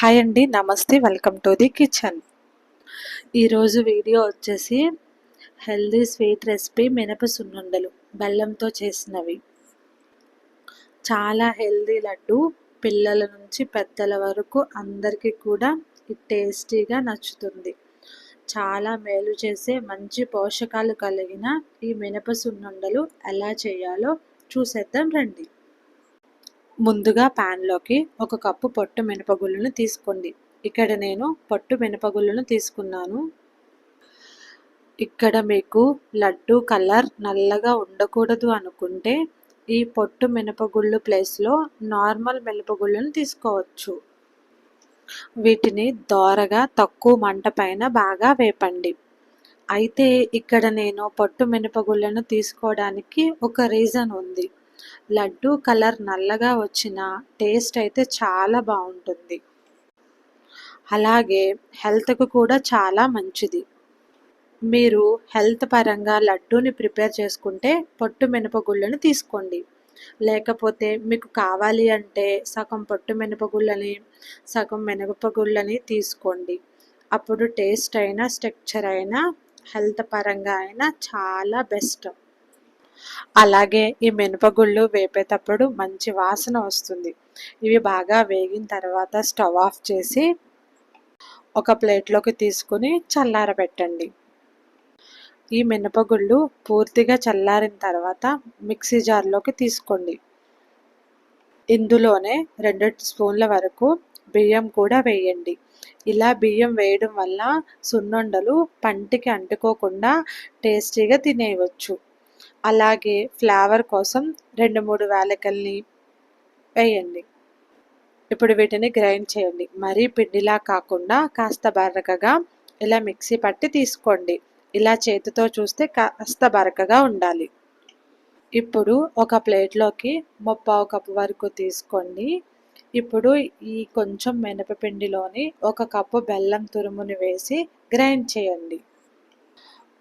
Hi అండి నమస్తే welcome to the kitchen. ఈరోజు వీడియో వచ్చేసి హెల్దీ స్వీట్ రెసిపీ మినప సున్నుండలు బెల్లంతో చేసినవి. చాలా హెల్దీ లడ్డు పిల్లల నుంచి పెద్దల వరకు అందరికీ కూడా టేస్టీగా నచ్చుతుంది. చాలా మేలు చేసే మంచి పోషకాలు కలిగిన ఈ మినప సున్నుండలు ఎలా చేయాలో చూసేద్దాం రండి. ముందుగా ప్యాన్లోకి ఒక కప్పు పొట్టు మినపగుళ్ళను తీసుకోండి. ఇక్కడ నేను పొట్టు మినపగుళ్ళను తీసుకున్నాను. ఇక్కడ మీకు లడ్డు కలర్ నల్లగా ఉండకూడదు అనుకుంటే ఈ పొట్టు మినపగుళ్ళు ప్లేస్లో నార్మల్ మినపగుళ్ళను తీసుకోవచ్చు. వీటిని దోరగా తక్కువ మంట పైన బాగా వేపండి. అయితే ఇక్కడ నేను పొట్టు మినపగుళ్ళను తీసుకోవడానికి ఒక రీజన్ ఉంది. లడ్డు కలర్ నల్లగా వచ్చిన టేస్ట్ అయితే చాలా బాగుంటుంది. అలాగే హెల్త్కు కూడా చాలా మంచిది. మీరు హెల్త్ పరంగా లడ్డూని ప్రిపేర్ చేసుకుంటే పొట్టు మినపగుళ్ళను తీసుకోండి. లేకపోతే మీకు కావాలి అంటే సగం పొట్టు మినపగుళ్ళని సగం మినపగుళ్ళని తీసుకోండి. అప్పుడు టేస్ట్ అయినా స్ట్రక్చర్ అయినా హెల్త్ పరంగా అయినా చాలా బెస్ట్. అలాగే ఈ మినపగుళ్ళు వేపేటప్పుడు మంచి వాసన వస్తుంది. ఇవి బాగా వేగిన తర్వాత స్టవ్ ఆఫ్ చేసి ఒక ప్లేట్లోకి తీసుకుని చల్లారబెట్టండి. ఈ మినపగుళ్ళు పూర్తిగా చల్లారిన తర్వాత మిక్సీ జార్లోకి తీసుకోండి. ఇందులోనే రెండు స్పూన్ల వరకు బియ్యం కూడా వేయండి. ఇలా బియ్యం వేయడం వల్ల సున్నుండలు పంటికి అంటుకోకుండా టేస్టీగా తినేయవచ్చు. అలాగే ఫ్లేవర్ కోసం రెండు మూడు వేలకల్ని వేయండి. ఇప్పుడు వీటిని గ్రైండ్ చేయండి. మరీ పిండిలా కాకుండా కాస్త బరకగా ఇలా మిక్సీ పట్టి తీసుకోండి. ఇలా చేతితో చూస్తే కాస్త బరకగా ఉండాలి. ఇప్పుడు ఒక ప్లేట్లోకి ముప్పావు కప్పు వరకు తీసుకోండి. ఇప్పుడు ఈ కొంచెం మినపపిండిలోని ఒక కప్పు బెల్లం తురుముని వేసి గ్రైండ్ చేయండి.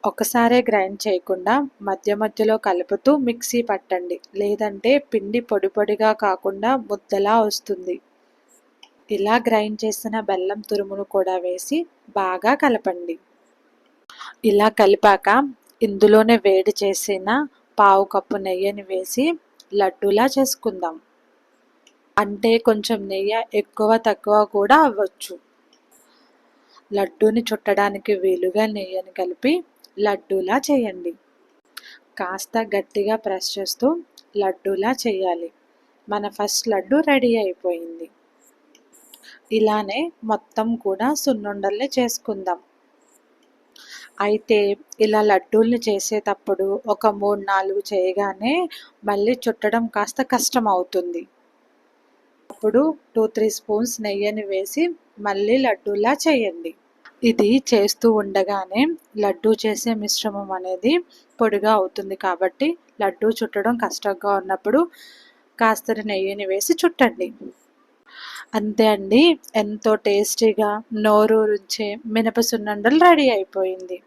ఒకసారే గ్రైండ్ చేయకుండా మధ్య మధ్యలో కలుపుతూ మిక్సీ పట్టండి. లేదంటే పిండి పొడి పొడిగా కాకుండా ముద్దలా వస్తుంది. ఇలా గ్రైండ్ చేసిన బెల్లం తురుమును కూడా వేసి బాగా కలపండి. ఇలా కలిపాక ఇందులోనే వేడి చేసిన పావు కప్పు నెయ్యిని వేసి లడ్డూలా చేసుకుందాం. అంటే కొంచెం నెయ్యి ఎక్కువ తక్కువ కూడా అవ్వచ్చు. లడ్డూని చుట్టడానికి వీలుగా నెయ్యిని కలిపి లడ్డూలా చేయండి. కాస్త గట్టిగా ప్రెస్ చేస్తూ లడ్డూలా చేయాలి. మన ఫస్ట్ లడ్డు రెడీ అయిపోయింది. ఇలానే మొత్తం కూడా సున్నుండల్ని చేసుకుందాం. అయితే ఇలా లడ్డూల్ని చేసేటప్పుడు ఒక మూడు నాలుగు చేయగానే మళ్ళీ చుట్టడం కాస్త కష్టం అవుతుంది. అప్పుడు టూ త్రీ స్పూన్స్ నెయ్యిని వేసి మళ్ళీ లడ్డూలా చేయండి. ఇది చేస్తూ ఉండగానే లడ్డూ చేసే మిశ్రమం అనేది పొడిగా అవుతుంది కాబట్టి లడ్డూ చుట్టడం కష్టంగా ఉన్నప్పుడు కాస్త నెయ్యిని వేసి చుట్టండి. అంతే అండి ఎంతో టేస్టీగా నోరూరుంచే మినప సున్నండలు రెడీ అయిపోయింది.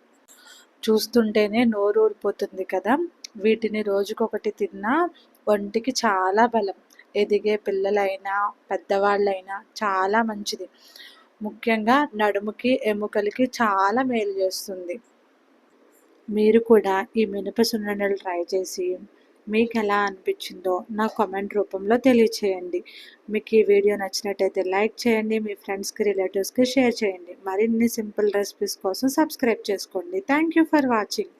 చూస్తుంటేనే నోరూరిపోతుంది కదా. వీటిని రోజుకొకటి తిన్నా ఒంటికి చాలా బలం. ఎదిగే పిల్లలైనా పెద్దవాళ్ళైనా చాలా మంచిది. ముఖ్యంగా నడుముకి ఎముకలకి చాలా మేలు చేస్తుంది. మీరు కూడా ఈ మినపసున్నలు ట్రై చేసి మీకు ఎలా అనిపించిందో నా కామెంట్ రూపంలో తెలియచేయండి. మీకు ఈ వీడియో నచ్చినట్టయితే లైక్ చేయండి మీ ఫ్రెండ్స్కి రిలేటివ్స్కి షేర్ చేయండి. మరిన్ని సింపుల్ రెసిపీస్ కోసం సబ్స్క్రైబ్ చేసుకోండి. Thank you for watching.